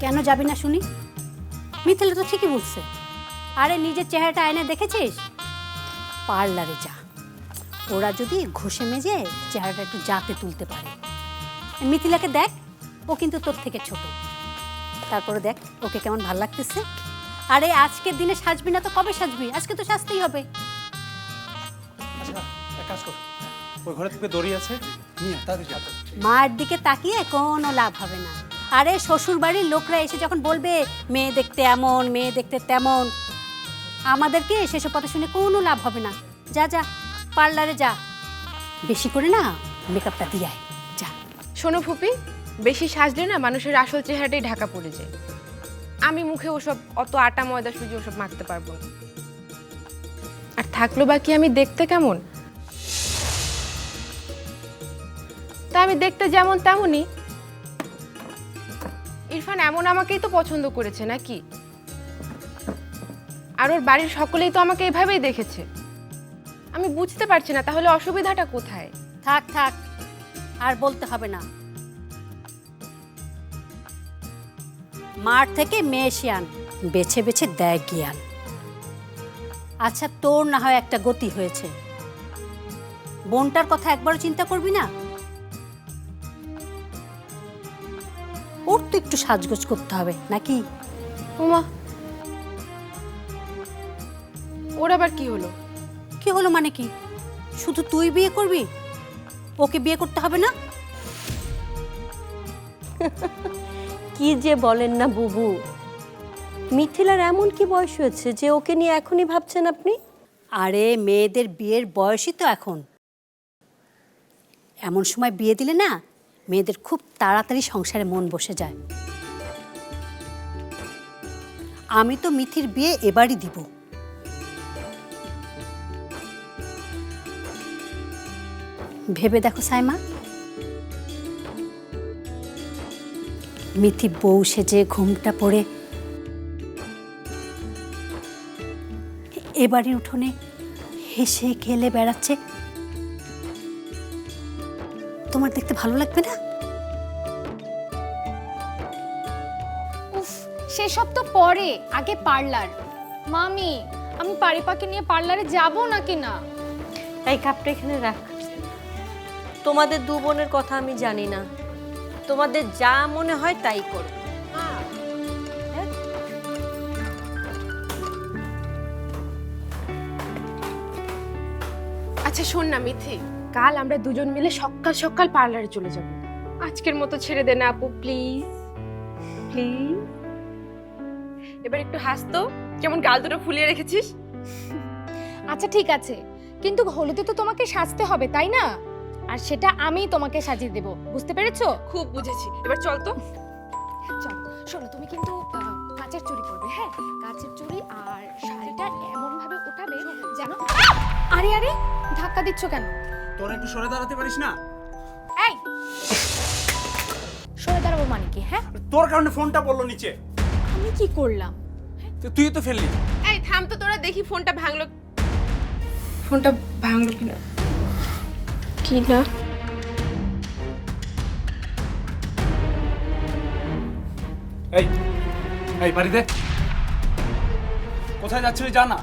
কেন যাবি না শুনি? মিথিলা তো ঠিকই বলছে। আরে নিজের চেহারাটা আয়নায় দেখেছিস? পার্লারে যা। ওরা যদি ঘষে মেজে চেহারাটা একটু জাতে তুলতে পারে। মিথিলাকে দেখ ও কিন্তু তোর থেকে ছোট। তারপরে দেখ ওকে কেমন ভালো লাগতেছে। আরে আজকের দিনে সাজবি না তো কবে সাজবি? আজকে তো সাজতেই হবে। আচ্ছা এক কাজ কর। ওই ঘরে থেকে দড়ি আছে নিয়ে আয়, তাড়াতাড়ি যা। মার দিকে তাকিয়ে কোনো লাভ হবে না। আরে শ্বশুর বাড়ির লোকরা এসে যখন বলবে, মেয়ে দেখতে এমন, মেয়ে দেখতে তেমন, আমাদেরকে সেসব কথা শুনে কোনো লাভ হবে না। যা যা, পার্লারে যা। বেশি করে না মেকআপটা দিয়ে আয়। যা। শোনো ফুপি, বেশি সাজলে না মানুষের আসল চেহারাটাই ঢাকা পড়ে যায়। আমি মুখে ওসব অত আটা, ময়দা, সুজি ওসব মাখতে পারব না। আর থাকল বাকি আমি দেখতে কেমন? তা আমি দেখতে যেমন তেমনই ইরফান এমন আমাকেই তো পছন্দ করেছে, নাকি? আর ওর বাড়ির সকলেই তো আমাকে এভাবেই দেখেছে। আমি বুঝতে পারছি না, তাহলে অসুবিধাটা কোথায়? থাক থাক, আর বলতে হবে না। মাঠ থেকে মেয়ে শিয়ান বেছে বেছে দেয় জ্ঞান আচ্ছা তোর না হয় একটা গতি হয়েছে। বোনটার কথা একবারও চিন্তা করবি না? ওর তো একটু সাজগোজ করতে হবে নাকি? উমা ওর আবার কি হলো? কি হলো মানে কি? শুধু তুই বিয়ে করবি? ওকে বিয়ে করতে হবে না? কি যে বলেন না বুবু। মিথিলার এমন কি বয়স হয়েছে যে ওকে নিয়ে এখনই ভাবছেন আপনি? আরে মেয়েদের বিয়ের বয়সই তো এখন। এমন সময় বিয়ে দিলে না মেয়েদের খুব তাড়াতাড়ি সংসারে মন বসে যায়। আমি তো মিথির বিয়ে এবারই দিব। ভেবে দেখো সাইমা। মিথি বউ সেজে ঘুমটা পড়ে। এবারের উঠোনে হেসে খেলে বেড়াচ্ছে। তোমার দেখতে ভালো লাগবে না? উফ সেসব তো পরে আগে পার্লার। মামি আমি পারিপাকে নিয়ে পার্লারে যাব নাকি না? এই কাপটা এখানে রাখ। তোমাদের দু বোনের কথা আমি জানি না। তোমাদের যা মনে হয় তাই করো। আচ্ছা শোন না মিথি। কাল আমরা দুজন মিলে সকাল সকাল পার্লারে চলে যাব। আজকের মতো ছেড়ে দে না আপু প্লিজ প্লিজ এবার একটু হাসতো কেমন গাল দুটো ফুলিয়ে রেখেছিস? আচ্ছা ঠিক আছে। কিন্তু হলুদে তো তোমাকে সাজতে হবে তাই না? আর সেটা আমি তোমাকে সাজিয়ে দেব বুঝতে পেরেছ? খুব বুঝেছি। এবার চল তো। চল শোনো তুমি কিন্তু আহ, কাচের চুড়ি পরবে হ্যাঁ? কাচের চুড়ি আর শাড়িটা এমন ভাবে উঠাবে যেন আরে আরে ধাক্কা দিচ্ছ কেন? তোরা একটু সরে দাঁড়াতে পারিস না? এই! সরে দাঁড়াবো মানে কি হ্যাঁ? তোর কারণে ফোনটা পড়ল নিচে। আমি কি করলাম? তো তুই তো ফেললি। এই থাম তো তোরা দেখি ফোনটা ভাঙলো ফোনটা ভাঙলো কিনা? কি না? এই এই বাড়িতে। কোথায় যাচ্ছিলি জানা?